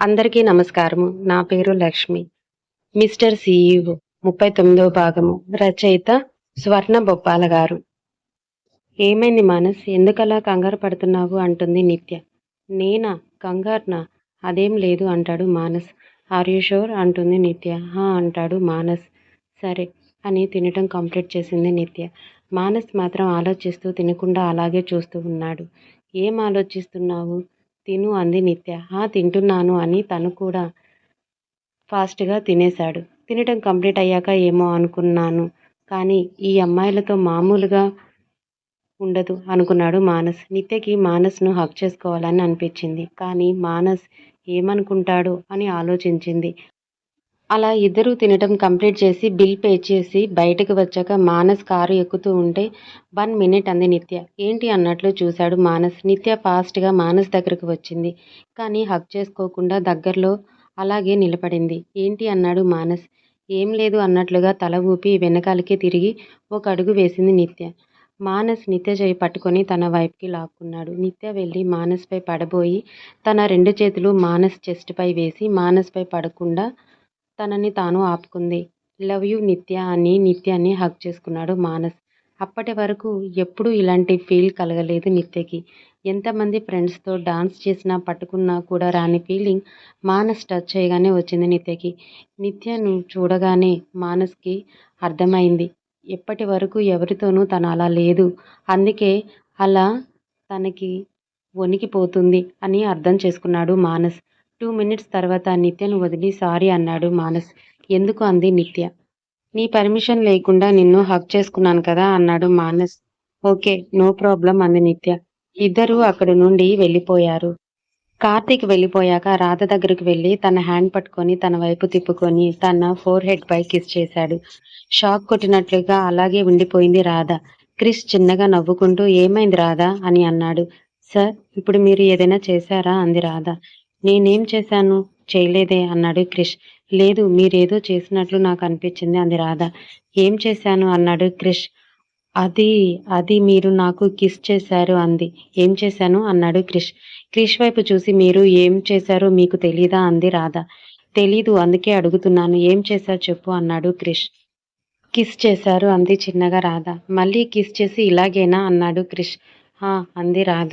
అందరికీ నమస్కారము. నా పేరు లక్ష్మి. మిస్టర్ సిఇఓ ముప్పై తొమ్మిదో భాగము. రచయిత స్వర్ణ బొప్పాల గారు. ఏమైంది మానస్? ఎందుకలా కంగారు పడుతున్నావు? అంటుంది నిత్య. నేనా? కంగారునా? అదేం లేదు అంటాడు మానస్. ఆర్ యూ షోర్? అంటుంది నిత్య. హా అంటాడు మానస్. సరే అని తినటం కంప్లీట్ చేసింది నిత్య. మానస్ మాత్రం ఆలోచిస్తూ తినకుండా అలాగే చూస్తూ ఉన్నాడు. ఏం ఆలోచిస్తున్నావు? తిను అంది నిత్య. ఆ తింటున్నాను అని తను కూడా ఫాస్ట్గా తినేశాడు. తినటం కంప్లీట్ అయ్యాక ఏమో అనుకున్నాను. కానీ ఈ అమ్మాయిలతో మామూలుగా ఉండదు అనుకున్నాడు మానస్. నిత్యకి మానస్ను హక్ చేసుకోవాలని అనిపించింది. కానీ మానస్ ఏమనుకుంటాడు అని ఆలోచించింది. అలా ఇద్దరూ తినటం కంప్లీట్ చేసి బిల్ పే చేసి బయటకు వచ్చాక మానస్ కారు ఎక్కుతూ ఉంటే వన్ మినిట్ అంది నిత్య. ఏంటి అన్నట్లు చూశాడు మానస్. నిత్య ఫాస్ట్గా మానస్ దగ్గరకు వచ్చింది. కానీ హక్ చేసుకోకుండా దగ్గరలో అలాగే నిలబడింది. ఏంటి అన్నాడు మానస్. ఏం లేదు అన్నట్లుగా తల ఊపి వెనకాలకి తిరిగి ఒక అడుగు వేసింది నిత్య. మానస్ నిత్య చేయి పట్టుకొని తన వైపుకి లాక్కున్నాడు. నిత్య వెళ్ళి మానస్పై పడబోయి తన రెండు చేతులు మానస్ చెస్ట్పై వేసి మానస్పై పడకుండా తనని తాను ఆపుకుంది. లవ్ యూ నిత్య అని నిత్యాన్ని హక్ చేసుకున్నాడు మానస్. అప్పటి వరకు ఎప్పుడూ ఇలాంటి ఫీల్ కలగలేదు నిత్యకి. ఎంతమంది ఫ్రెండ్స్తో డాన్స్ చేసినా పట్టుకున్నా కూడా రాని ఫీలింగ్ మానస్ టచ్ చేయగానే వచ్చింది నిత్యకి. నిత్యను చూడగానే మానస్కి అర్థమైంది. ఎప్పటి వరకు ఎవరితోనూ తను అలా లేదు. అందుకే అలా తనకి వణికిపోతుంది అని అర్థం చేసుకున్నాడు మానస్. టూ మినిట్స్ తర్వాత నిత్యను వదిలి సారీ అన్నాడు మానస్. ఎందుకు? అంది నిత్య. నీ పర్మిషన్ లేకుండా నిన్ను హక్ చేసుకున్నాను కదా అన్నాడు మానస్. ఓకే నో ప్రాబ్లం అంది నిత్య. ఇద్దరూ అక్కడి నుండి వెళ్ళిపోయారు. కార్తీక్ వెళ్ళిపోయాక రాధ దగ్గరికి వెళ్ళి తన హ్యాండ్ పట్టుకొని తన వైపు తిప్పుకొని తన ఫోర్ హెడ్ పై కిస్ చేశాడు. షాక్ కొట్టినట్లుగా అలాగే ఉండిపోయింది రాధ. క్రిష్ చిన్నగా నవ్వుకుంటూ ఏమైంది రాధా? అని అన్నాడు. సార్ ఇప్పుడు మీరు ఏదైనా చేశారా? అంది రాధ. నేనేం చేశాను? చేయలేదే అన్నాడు క్రిష్. లేదు మీరేదో చేసినట్లు నాకు అనిపించింది అంది రాధ. ఏం చేశాను? అన్నాడు క్రిష్. అది అది మీరు నాకు కిస్ చేశారు అంది. ఏం చేశాను? అన్నాడు క్రిష్. క్రిష్ వైపు చూసి మీరు ఏం చేశారో మీకు తెలీదా? అంది రాధ. తెలీదు అందుకే అడుగుతున్నాను. ఏం చేశారు చెప్పు అన్నాడు క్రిష్. కిస్ చేశారు అంది చిన్నగా రాధ. మళ్ళీ కిస్ చేసి ఇలాగేనా? అన్నాడు క్రిష్. ఆ అంది రాధ.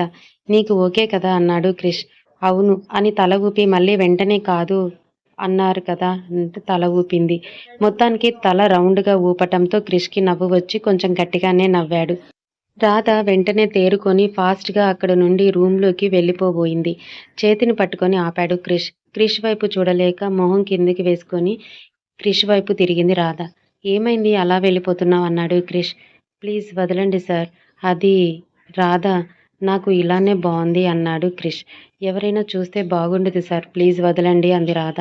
నీకు ఓకే కదా? అన్నాడు క్రిష్. అవును అని తల ఊపి మళ్ళీ వెంటనే కాదు అన్నారు కదా అంటే తల ఊపింది. మొత్తానికి తల రౌండ్గా ఊపటంతో క్రిష్కి నవ్వు వచ్చి కొంచెం గట్టిగానే నవ్వాడు. రాధ వెంటనే తేరుకొని ఫాస్ట్గా అక్కడ నుండి రూమ్లోకి వెళ్ళిపోబోయింది. చేతిని పట్టుకొని ఆపాడు క్రిష్. క్రిష్ వైపు చూడలేక మొహం కిందికి వేసుకొని క్రిష్ వైపు తిరిగింది రాధ. ఏమైంది అలా వెళ్ళిపోతున్నావు అన్నాడు క్రిష్. ప్లీజ్ వదలండి సార్. అది రాధ నాకు ఇలానే బాగుంది అన్నాడు క్రిష్. ఎవరైనా చూస్తే బాగుండదు సార్ ప్లీజ్ వదలండి అంది రాధ.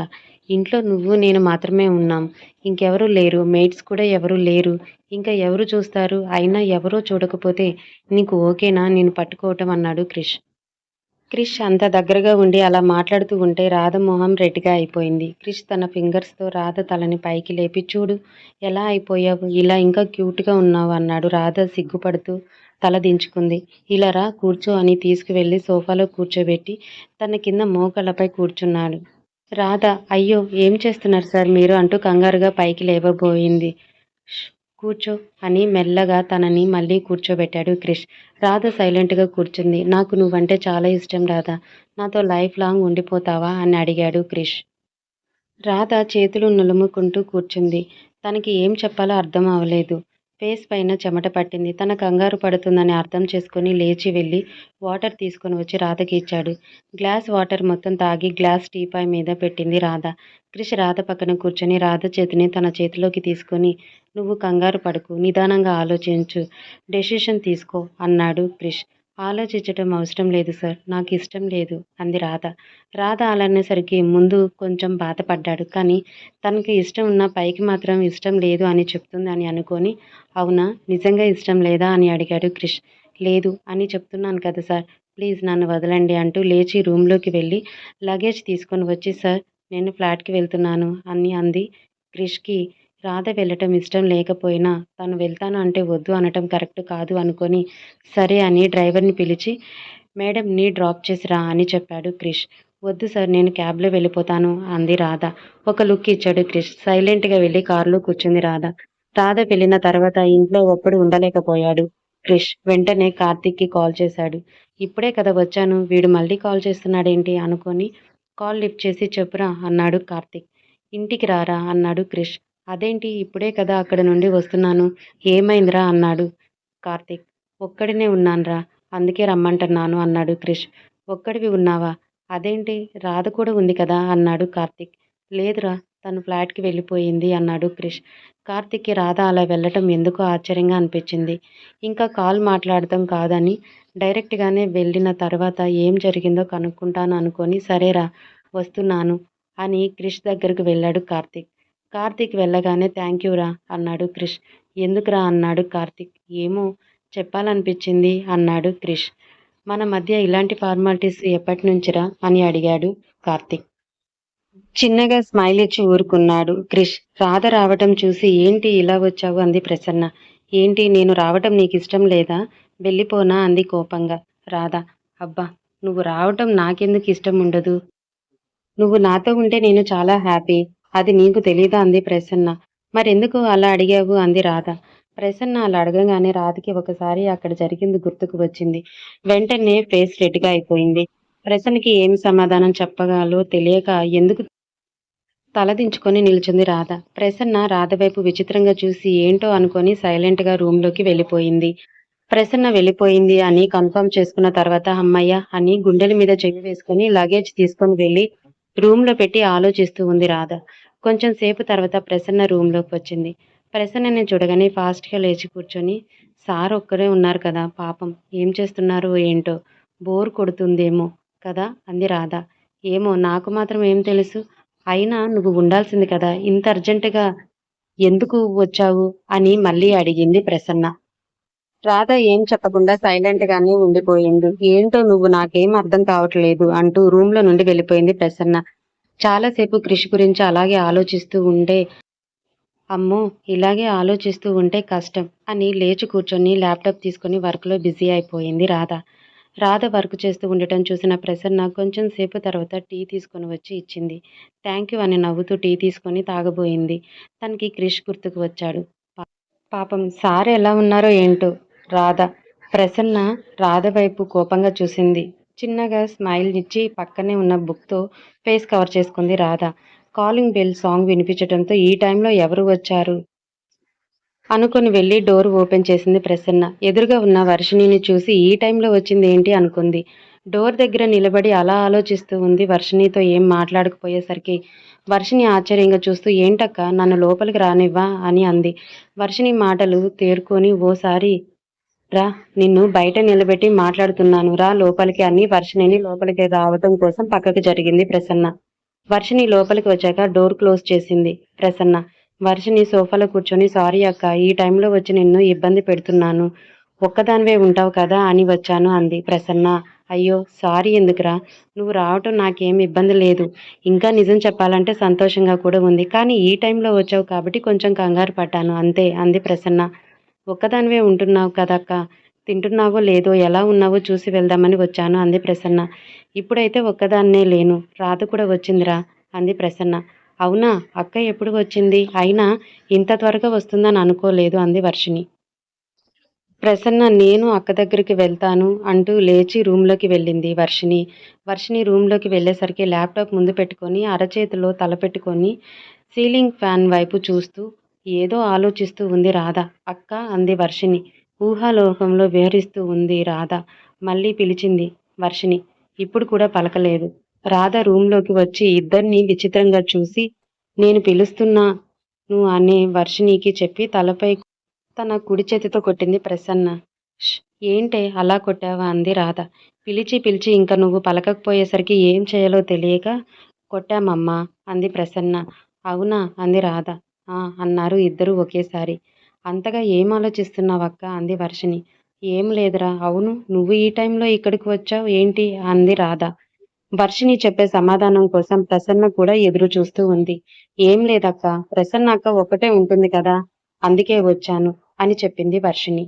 ఇంట్లో నువ్వు నేను మాత్రమే ఉన్నాం. ఇంకెవరూ లేరు మేట్స్ కూడా ఎవరూ లేరు. ఇంకా ఎవరు చూస్తారు? అయినా ఎవరో చూడకపోతే నీకు ఓకేనా? నేను పట్టుకోవటం అన్నాడు క్రిష్. క్రిష్ అంత దగ్గరగా ఉండి అలా మాట్లాడుతూ ఉంటే రాధ మొహం రెడ్డిగా అయిపోయింది. క్రిష్ తన ఫింగర్స్తో రాధ తలని పైకి లేపి చూడు ఎలా అయిపోయావు? ఇలా ఇంకా క్యూట్గా ఉన్నావు అన్నాడు రాధ సిగ్గుపడుతూ. తల దించుకుంది ఇలా రా కూర్చో అని తీసుకువెళ్ళి సోఫాలో కూర్చోబెట్టి తన కింద మోకళ్ళపై కూర్చున్నాడు. రాధ అయ్యో ఏం చేస్తున్నారు సార్? మీరు అంటూ కంగారుగా పైకి లేవబోయింది. కూర్చో అని మెల్లగా తనని మళ్ళీ కూర్చోబెట్టాడు క్రిష్. రాధ సైలెంట్గా కూర్చుంది. నాకు నువ్వంటే చాలా ఇష్టం రాధ. నాతో లైఫ్ లాంగ్ ఉండిపోతావా? అని అడిగాడు క్రిష్. రాధ చేతులు నులుముకుంటూ కూర్చుంది. తనకి ఏం చెప్పాలో అర్థం అవ్వలేదు. ఫేస్ పైన చెమట పట్టింది. తన కంగారు పడుతుందని అర్థం చేసుకుని లేచి వెళ్ళి వాటర్ తీసుకొని వచ్చి రాధకి ఇచ్చాడు. గ్లాస్ వాటర్ మొత్తం తాగి గ్లాస్ టీపాయ్ మీద పెట్టింది రాధ. క్రిష్ రాధ పక్కన కూర్చొని రాధ చేతిని తన చేతిలోకి తీసుకొని నువ్వు కంగారు పడకు నిదానంగా ఆలోచించు డెసిషన్ తీసుకో అన్నాడు క్రిష్. ఆలోచించటం అవసరం లేదు సార్. నాకు ఇష్టం లేదు. అంది రాధ. రాధ అలానేసరికి ముందు కొంచెం బాధపడ్డాడు. కానీ తనకి ఇష్టం ఉన్న పైకి మాత్రం ఇష్టం లేదు అని చెప్తుంది అని అనుకొని అవునా? నిజంగా ఇష్టం లేదా అని అడిగాడు క్రిష్. లేదు అని చెప్తున్నాను కదా సార్. ప్లీజ్ నన్ను వదలండి అంటూ లేచి రూమ్లోకి వెళ్ళి లగేజ్ తీసుకొని వచ్చి సార్ నేను ఫ్లాట్కి వెళ్తున్నాను అని అంది క్రిష్కి. రాధ వెళ్ళటం ఇష్టం లేకపోయినా తను వెళ్తాను అంటే వద్దు అనటం కరెక్ట్ కాదు అనుకొని సరే అని డ్రైవర్ని పిలిచి మేడంని డ్రాప్ చేసి రా అని చెప్పాడు క్రిష్. వద్దు సార్ నేను క్యాబ్లో వెళ్ళిపోతాను అంది రాధ. ఒక లుక్ ఇచ్చాడు క్రిష్. సైలెంట్గా వెళ్ళి కారులో కూర్చుంది రాధ. రాధ వెళ్ళిన తర్వాత ఇంట్లో ఒప్పుడు ఉండలేకపోయాడు క్రిష్. వెంటనే కార్తిక్కి కాల్ చేశాడు. ఇప్పుడే కదా వచ్చాను వీడు మళ్ళీ కాల్ చేస్తున్నాడేంటి అనుకొని కాల్ లిఫ్ట్ చేసి చెప్పురా అన్నాడు కార్తీక్. ఇంటికి రారా అన్నాడు క్రిష్. అదేంటి? ఇప్పుడే కదా అక్కడ నుండి వస్తున్నాను. ఏమైందిరా? అన్నాడు కార్తీక్. ఒక్కడినే ఉన్నానురా. అందుకే రమ్మంటున్నాను అన్నాడు క్రిష్. ఒక్కడివి ఉన్నావా? అదేంటి? రాధ కూడా ఉంది కదా? అన్నాడు కార్తీక్. లేదురా. తను ఫ్లాట్కి వెళ్ళిపోయింది అన్నాడు క్రిష్. కార్తిక్కి రాధ అలా వెళ్ళటం ఎందుకో ఆశ్చర్యంగా అనిపించింది. ఇంకా కాల్ మాట్లాడటం కాదని డైరెక్ట్గానే వెళ్ళిన తర్వాత ఏం జరిగిందో కనుక్కుంటాను అనుకొని సరేరా వస్తున్నాను అని క్రిష్ దగ్గరకు వెళ్ళాడు కార్తిక్. కార్తిక్ వెళ్ళగానే థ్యాంక్ యూరా అన్నాడు క్రిష్. ఎందుకురా అన్నాడు కార్తిక్. ఏమో చెప్పాలనిపించింది అన్నాడు క్రిష్. మన మధ్య ఇలాంటి ఫార్మాలిటీస్ ఎప్పటి నుంచిరా అని అడిగాడు కార్తీక్. చిన్నగా స్మైల్ ఇచ్చి ఊరుకున్నాడు క్రిష్. రాధ రావటం చూసి ఏంటి ఇలా వచ్చావు అంది ప్రసన్న. ఏంటి నేను రావటం నీకు ఇష్టం లేదా? వెళ్ళిపోనా అంది కోపంగా రాధ. అబ్బా నువ్వు రావటం నాకెందుకు ఇష్టం ఉండదు? నువ్వు నాతో ఉంటే నేను చాలా హ్యాపీ. అది నీకు తెలీదా? అంది ప్రసన్న. మరెందుకు అలా అడిగావు? అంది రాధ. ప్రసన్న అలా అడగగానే రాధకి ఒకసారి అక్కడ జరిగింది గుర్తుకు వచ్చింది. వెంటనే ఫేస్ రెడ్గా అయిపోయింది. ప్రసన్నకి ఏం సమాధానం చెప్పగాలో తెలియక ఎందుకు తలదించుకొని నిల్చుంది రాధ. ప్రసన్న రాధ వైపు విచిత్రంగా చూసి ఏంటో అనుకొని సైలెంట్గా రూమ్లోకి వెళ్ళిపోయింది. ప్రసన్న వెళ్ళిపోయింది అని కన్ఫర్మ్ చేసుకున్న తర్వాత అమ్మయ్య అని గుండెల మీద చెవి వేసుకొని లగేజ్ తీసుకొని వెళ్ళి రూమ్లో పెట్టి ఆలోచిస్తూ ఉంది రాధ. కొంచెం సేపు తర్వాత ప్రసన్న రూమ్లోకి వచ్చింది. ప్రసన్నని చూడగానే ఫాస్ట్గా లేచి కూర్చొని సార్ ఒక్కరే ఉన్నారు కదా పాపం ఏం చేస్తున్నారో ఏంటో? బోర్ కొడుతుందేమో కదా? అంది రాధ. ఏమో నాకు మాత్రం ఏం తెలుసు. అయినా నువ్వు ఉండాల్సింది కదా ఇంత అర్జెంటుగా ఎందుకు వచ్చావు? అని మళ్ళీ అడిగింది ప్రసన్న. రాధ ఏం చెప్పకుండా సైలెంట్ గానే ఉండిపోయింది ఏంటో నువ్వు నాకేం అర్థం కావట్లేదు అంటూ రూమ్లో నుండి వెళ్ళిపోయింది ప్రసన్న. చాలాసేపు కృషి గురించి అలాగే ఆలోచిస్తూ ఉండే అమ్మో ఇలాగే ఆలోచిస్తూ ఉంటే కష్టం అని లేచి కూర్చొని ల్యాప్టాప్ తీసుకొని వర్క్లో బిజీ అయిపోయింది రాధ. రాధ వర్క్ చేస్తూ ఉండటం చూసిన ప్రసన్న కొంచెం సేపు తర్వాత టీ తీసుకొని వచ్చి ఇచ్చింది. థ్యాంక్ యూ అని నవ్వుతూ టీ తీసుకొని తాగబోయింది. తనకి క్రిష్ గుర్తుకు వచ్చాడు. పాపం సార్ ఎలా ఉన్నారో ఏంటో? రాధ ప్రసన్న రాధ వైపు కోపంగా చూసింది. చిన్నగా స్మైల్ ఇచ్చి పక్కనే ఉన్న బుక్తో ఫేస్ కవర్ చేసుకుంది రాధ. కాలింగ్ బెల్ సాంగ్ వినిపించడంతో ఈ టైంలో ఎవరు వచ్చారు? అనుకుని వెళ్ళి డోర్ ఓపెన్ చేసింది ప్రసన్న. ఎదురుగా ఉన్న వర్షిణిని చూసి ఈ టైంలో వచ్చింది ఏంటి అనుకుంది. డోర్ దగ్గర నిలబడి అలా ఆలోచిస్తూ ఉంది వర్షిణితో ఏం మాట్లాడకపోయేసరికి. వర్షిణి ఆశ్చర్యంగా చూస్తూ ఏంటక్క నన్ను లోపలికి రానివ్వా అని అంది. వర్షిణి మాటలు తేరుకొని ఓసారి రా నిన్ను బయట నిలబెట్టి మాట్లాడుతున్నాను. రా లోపలికి అని వర్షిణిని లోపలికి రావటం కోసం పక్కకు జరిగింది ప్రసన్న. వర్షిణి లోపలికి వచ్చాక డోర్ క్లోజ్ చేసింది ప్రసన్న. వర్షిణి సోఫాలో కూర్చొని సారీ అక్క ఈ టైంలో వచ్చి నిన్ను ఇబ్బంది పెడుతున్నాను. ఒక్కదానివే ఉంటావు కదా అని వచ్చాను అంది ప్రసన్న. అయ్యో సారీ ఎందుకురా? నువ్వు రావటం నాకేం ఇబ్బంది లేదు. ఇంకా నిజం చెప్పాలంటే సంతోషంగా కూడా ఉంది. కానీ ఈ టైంలో వచ్చావు కాబట్టి కొంచెం కంగారు పడ్డాను. అంతే అంది ప్రసన్న. ఒక్కదానివే ఉంటున్నావు కదక్క. తింటున్నావో లేదో ఎలా ఉన్నావో చూసి వెళ్దామని వచ్చాను అంది ప్రసన్న. ఇప్పుడైతే ఒక్కదాన్నే లేను. రాధ కూడా వచ్చిందిరా అంది ప్రసన్న. అవునా? అక్క ఎప్పుడు వచ్చింది? అయినా ఇంత త్వరగా వస్తుందని అనుకోలేదు అంది వర్షిణి. ప్రసన్న నేను అక్క దగ్గరికి వెళ్తాను అంటూ లేచి రూమ్లోకి వెళ్ళింది వర్షిణి. వర్షిణి రూమ్లోకి వెళ్ళేసరికి ల్యాప్టాప్ ముందు పెట్టుకొని అరచేతిలో తల పెట్టుకొని సీలింగ్ ఫ్యాన్ వైపు చూస్తూ ఏదో ఆలోచిస్తూ ఉంది రాధ. అక్క అంది వర్షిణి. ఊహాలోకంలో విహరిస్తూ ఉంది రాధ. మళ్ళీ పిలిచింది వర్షిణి. ఇప్పుడు కూడా పలకలేదు. రాధ రూంలోకి వచ్చి ఇద్దరిని విచిత్రంగా చూసి నేను పిలుస్తున్నా నువ్వు అనే వర్షిణికి చెప్పి తలపై తన కుడి చేతితో కొట్టింది ప్రసన్న. ఏంటే అలా కొట్టావా అంది రాధ. పిలిచి పిలిచి ఇంకా నువ్వు పలకకపోయేసరికి ఏం చేయాలో తెలియక కొట్టామమ్మా అంది ప్రసన్న. అవునా అంది రాధ. అన్నారు ఇద్దరూ ఒకేసారి. అంతగా ఏం ఆలోచిస్తున్నావక్క? అంది వర్షిణి. ఏం లేదురా. అవును నువ్వు ఈ టైంలో ఇక్కడికి వచ్చావు ఏంటి? అంది రాధ. వర్షిణి చెప్పే సమాధానం కోసం ప్రసన్న కూడా ఎదురు చూస్తూ ఉంది. ఏం లేదక్క ప్రసన్న అక్క ఒకటే ఉంటుంది కదా? అందుకే వచ్చాను అని చెప్పింది వర్షిణి.